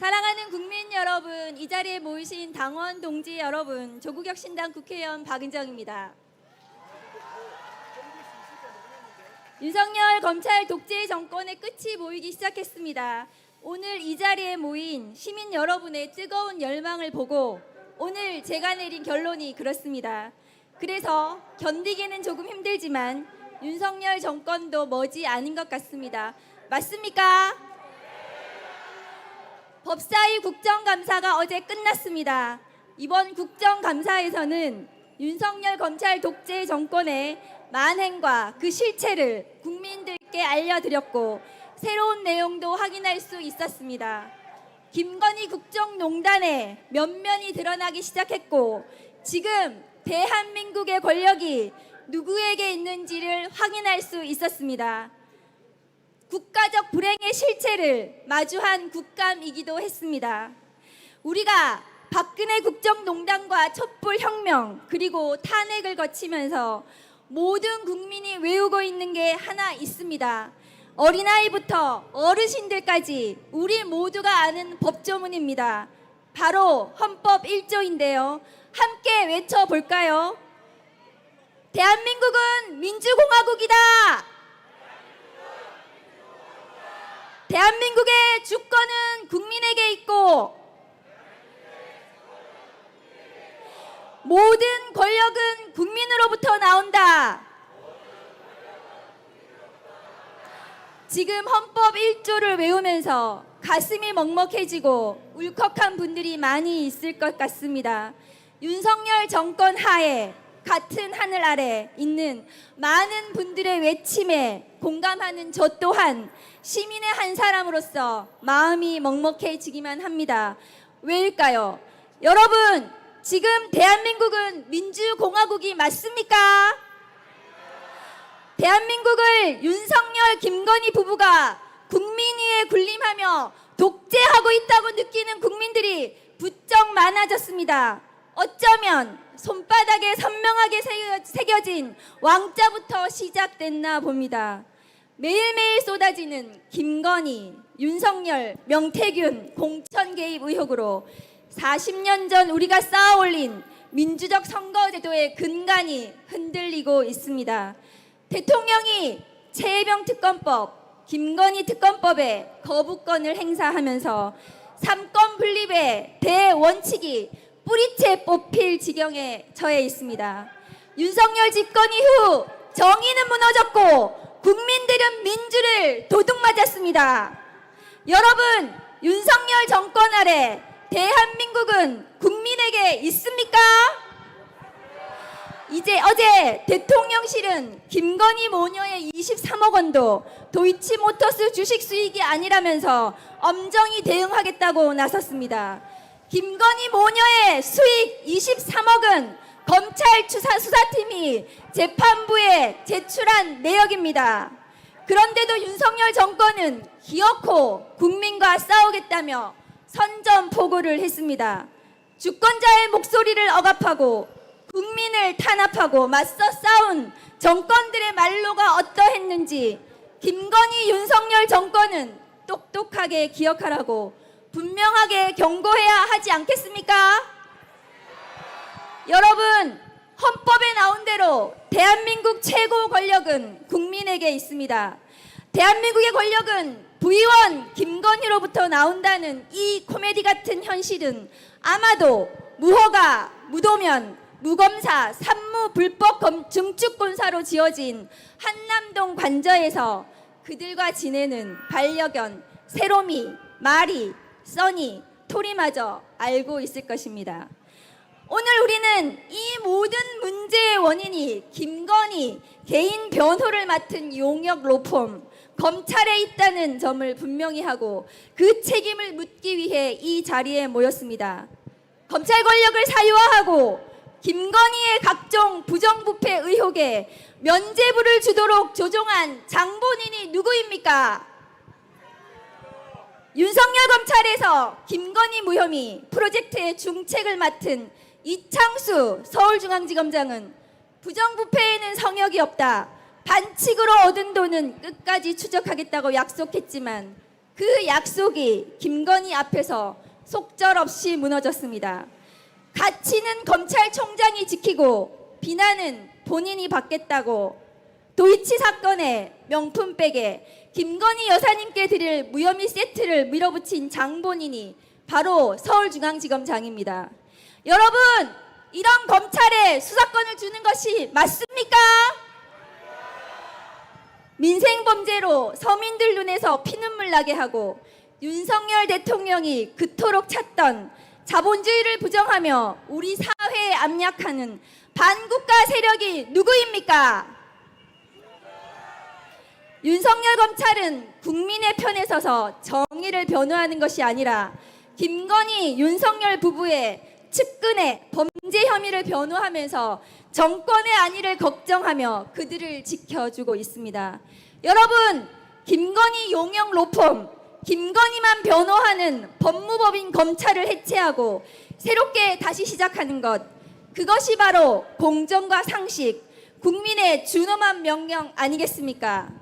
사랑하는 국민 여러분, 이 자리에 모이신 당원 동지 여러분, 조국혁신당 국회의원 박은정입니다. 윤석열 검찰 독재 정권의 끝이 보이기 시작했습니다. 오늘 이 자리에 모인 시민 여러분의 뜨거운 열망을 보고 오늘 제가 내린 결론이 그렇습니다. 그래서 견디기는 조금 힘들지만 윤석열 정권도 머지 않은 것 같습니다. 맞습니까? 법사위 국정감사가 어제 끝났습니다. 이번 국정감사에서는 윤석열 검찰 독재 정권의 만행과 그 실체를 국민들께 알려드렸고 새로운 내용도 확인할 수 있었습니다. 김건희 국정농단의 면면이 드러나기 시작했고 지금 대한민국의 권력이 누구에게 있는지를 확인할 수 있었습니다. 국가적 불행의 실체를 마주한 국감이기도 했습니다. 우리가 박근혜 국정농단과 촛불혁명 그리고 탄핵을 거치면서 모든 국민이 외우고 있는 게 하나 있습니다. 어린아이부터 어르신들까지 우리 모두가 아는 법조문입니다. 바로 헌법 1조인데요. 함께 외쳐볼까요? 대한민국은 민주공화국이다! 대한민국의 주권은 국민에게 있고 모든 권력은 국민으로부터 나온다. 지금 헌법 1조를 외우면서 가슴이 먹먹해지고 울컥한 분들이 많이 있을 것 같습니다. 윤석열 정권 하에 같은 하늘 아래 있는 많은 분들의 외침에 공감하는 저 또한 시민의 한 사람으로서 마음이 먹먹해지기만 합니다. 왜일까요? 여러분, 지금 대한민국은 민주공화국이 맞습니까? 대한민국을 윤석열, 김건희 부부가 국민 위에 군림하며 독재하고 있다고 느끼는 국민들이 부쩍 많아졌습니다. 어쩌면 손바닥에 선명하게 새겨- 새겨진 왕자부터 시작됐나 봅니다. 매일매일 쏟아지는 김건희, 윤석열, 명태균 공천 개입 의혹으로 40년 전 우리가 쌓아올린 민주적 선거제도의 근간이 흔들리고 있습니다. 대통령이 최혜병 특검법, 김건희 특검법에 거부권을 행사하면서 삼권 분립의 대원칙이 뿌리채 뽑힐 지경에 처해 있습니다. 윤석열 집권 이후 정의는 무너졌고 국민들은 민주를 도둑맞았습니다. 여러분, 윤석열 정권 아래 대한민국은 국민에게 있습니까? 이제 어제 대통령실은 김건희 모녀의 23억 원도 도이치모터스 주식 수익이 아니라면서 엄정히 대응하겠다고 나섰습니다. 김건희 모녀의 수익 23억은 검찰 수사, 수사팀이 재판부에 제출한 내역입니다. 그런데도 윤석열 정권은 기어코 국민과 싸우겠다며 선전포고를 했습니다. 주권자의 목소리를 억압하고 국민을 탄압하고 맞서 싸운 정권들의 말로가 어떠했는지 김건희 윤석열 정권은 똑똑하게 기억하라고 분명하게 경고해야 하지 않겠습니까? 여러분, 헌법에 나온 대로 대한민국 최고 권력은 국민에게 있습니다. 대한민국의 권력은 부의원 김건희로부터 나온다는 이 코미디 같은 현실은 아마도 무허가, 무도면, 무검사, 산무 불법 검- 증축권사로 지어진 한남동 관저에서 그들과 지내는 반려견, 세로미, 마리, 써니, 토리마저 알고 있을 것입니다. 오늘 우리는 이 모든 문제의 원인이 김건희 개인 변호를 맡은 용역 로펌 검찰에 있다는 점을 분명히 하고 그 책임을 묻기 위해 이 자리에 모였습니다. 검찰 권력을 사유화하고 김건희의 각종 부정부패 의혹에 면죄부를 주도록 조종한 장본인이 누구입니까? 윤석열 검찰에서 김건희 무혐의 프로젝트의 중책을 맡은 이창수 서울중앙지검장은 부정부패에는 성역이 없다. 반칙으로 얻은 돈은 끝까지 추적하겠다고 약속했지만 그 약속이 김건희 앞에서 속절없이 무너졌습니다. 가치는 검찰총장이 지키고 비난은 본인이 받겠다고 도이치 사건의 명품백에 김건희 여사님께 드릴 무혐의 세트를 밀어붙인 장본인이 바로 서울중앙지검장입니다. 여러분, 이런 검찰에 수사권을 주는 것이 맞습니까? 민생범죄로 서민들 눈에서 피눈물 나게 하고 윤석열 대통령이 그토록 찾던 자본주의를 부정하며 우리 사회에 압력하는 반국가 세력이 누구입니까? 윤석열 검찰은 국민의 편에 서서 정의를 변호하는 것이 아니라 김건희, 윤석열 부부의 측근의 범죄 혐의를 변호하면서 정권의 안위를 걱정하며 그들을 지켜주고 있습니다. 여러분, 김건희 용영 로펌, 김건희만 변호하는 법무법인 검찰을 해체하고 새롭게 다시 시작하는 것, 그것이 바로 공정과 상식, 국민의 준엄한 명령 아니겠습니까?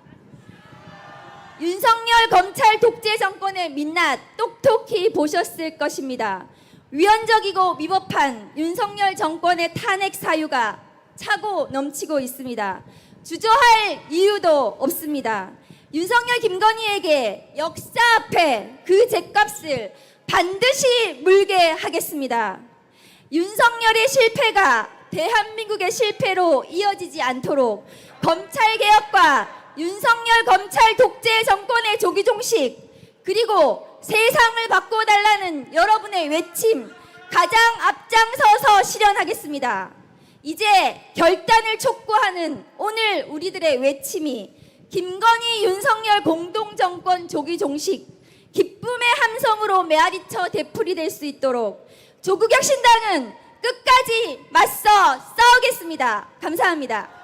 윤석열 검찰 독재 정권의 민낯 똑똑히 보셨을 것입니다. 위헌적이고 위법한 윤석열 정권의 탄핵 사유가 차고 넘치고 있습니다. 주저할 이유도 없습니다. 윤석열 김건희에게 역사 앞에 그 죗값을 반드시 물게 하겠습니다. 윤석열의 실패가 대한민국의 실패로 이어지지 않도록 검찰 개혁과 윤석열 검찰 독재 정권의 조기 종식 그리고 세상을 바꿔달라는 여러분의 외침 가장 앞장서서 실현하겠습니다. 이제 결단을 촉구하는 오늘 우리들의 외침이 김건희 윤석열 공동정권 조기 종식 기쁨의 함성으로 메아리쳐 되풀이 될 수 있도록 조국혁신당은 끝까지 맞서 싸우겠습니다. 감사합니다.